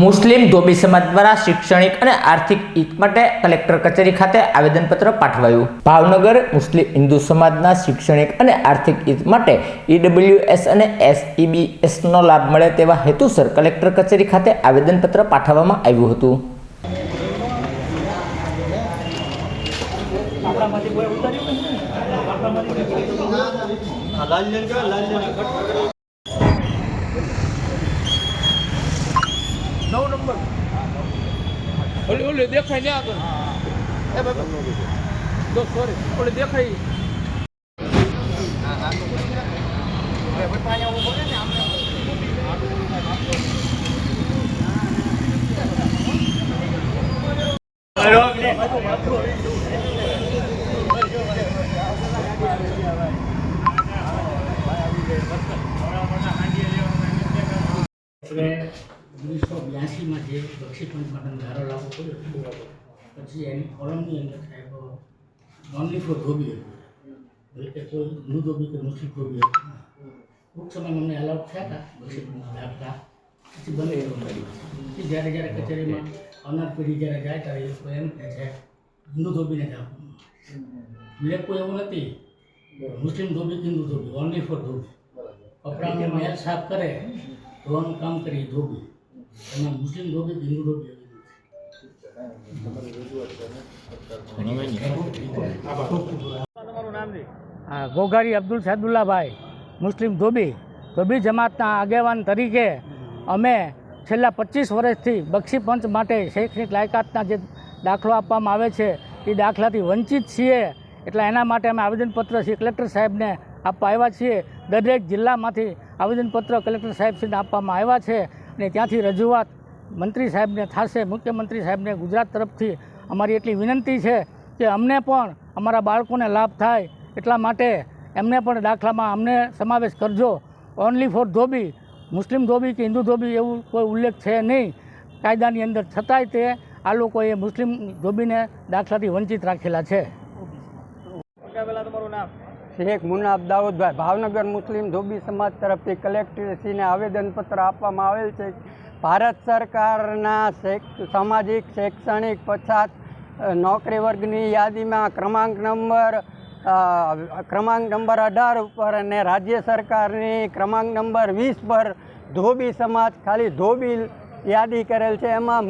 મુસ્લિમ ધોબી સમાજ દ્વારા શૈક્ષણિક અને આર્થિક હિત માટે કલેક્ટર કચેરી ખાતે આવેદનપત્ર પાઠવાયું. ભાવનગર મુસ્લિમ હિન્દુ સમાજના શૈક્ષણિક અને આર્થિક હિત માટે ઈડબ્લ્યુએસ અને એસઈબીએસનો લાભ મળે તેવા હેતુસર કલેક્ટર કચેરી ખાતે આવેદનપત્ર પાઠવવામાં આવ્યું હતું. લાલ નંબર ઓલી ઓલી દેખાય ને આગળ. એ ભાઈ તો સોરી ઓલી દેખાય. આપણે ઓગણીસો બ્યાસીમાં જે બક્ષીપંચ માટેનો ધારો લાગુ કર્યો પછી એની કોલમની અંદર સાહેબ ઓનલી ફોર ધોબી હતી. એટલે કે કોઈ નું ધોબી કે મુસ્લિમ ધોબી હતી. ટૂંક સમયમાં અમને અલાઉટ થયા હતા બક્ષીપંચના આપતા પછી બને એવું જ્યારે જ્યારે કચેરીમાં અનાર પેઢી જ્યારે જાય ત્યારે એ લોકો એમ કહે છે હિન્દુ ધોબીને જ આપવું બ્લેક કોઈ એવું નથી. મુસ્લિમ ધોબી કે હિન્દુ ધોબી? ઓનલી ફોર ધોબી. કપડાનો મેલ સાફ કરે ધોવાનું કામ કરી એ ધોબી. મુસ્લિમ લોકો હિન્દુ લોકો હા, ગોગારી અબ્દુલ સાદુલ્લાભાઈ મુસ્લિમ ધોબી. ધોબી જમાતના આગેવાન તરીકે અમે છેલ્લા પચીસ વર્ષથી બક્ષી પંચ માટે શૈક્ષણિક લાયકાતના જે દાખલો આપવામાં આવે છે, એ દાખલાથી વંચિત છીએ. એટલે એના માટે અમે આવેદનપત્ર શ્રી કલેક્ટર સાહેબને આપવા આવ્યા છીએ. દરેક જિલ્લામાંથી આવેદનપત્ર કલેક્ટર સાહેબ શ્રીને આપવામાં આવ્યા છે. અને ત્યાંથી રજૂઆત મંત્રી સાહેબને થશે, મુખ્યમંત્રી સાહેબને ગુજરાત તરફથી અમારી એટલી વિનંતી છે કે અમને પણ અમારા બાળકોને લાભ થાય એટલા માટે એમને પણ દાખલામાં અમને સમાવેશ કરજો. ઓનલી ફોર ધોબી, મુસ્લિમ ધોબી કે હિન્દુ ધોબી એવું કોઈ ઉલ્લેખ છે નહીં. કાયદાની અંદર છતાંય તે આ લોકોએ મુસ્લિમ ધોબીને દાખલાથી વંચિત રાખેલા છે. શેખ મુનાફ દાઉદભાઈ, ભાવનગર મુસ્લિમ ધોબી સમાજ તરફથી કલેક્ટરશ્રીને આવેદનપત્ર આપવામાં આવેલ છે. ભારત સરકારના સામાજિક, શૈક્ષણિક પછાત નોકરી વર્ગની યાદીમાં ક્રમાંક નંબર ક્રમાંક નંબર અઢાર ઉપર અને રાજ્ય સરકારની ક્રમાંક નંબર વીસ પર ધોબી સમાજ ખાલી ધોબી યાદી કરેલ છે. એમાં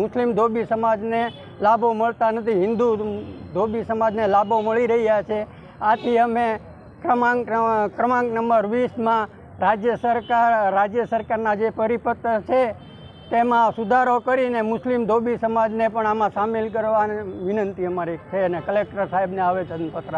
મુસ્લિમ ધોબી સમાજને લાભો મળતા નથી, હિન્દુ ધોબી સમાજને લાભો મળી રહ્યા છે. આથી અમે ક્રમાંક ક્રમાંક નંબર વીસમાં રાજ્ય સરકાર, રાજ્ય સરકારના જે પરિપત્ર છે, તેમાં સુધારો કરીને મુસ્લિમ ધોબી સમાજને પણ આમાં સામેલ કરવાની વિનંતી અમારી છે અને કલેક્ટર સાહેબને આવેદનપત્ર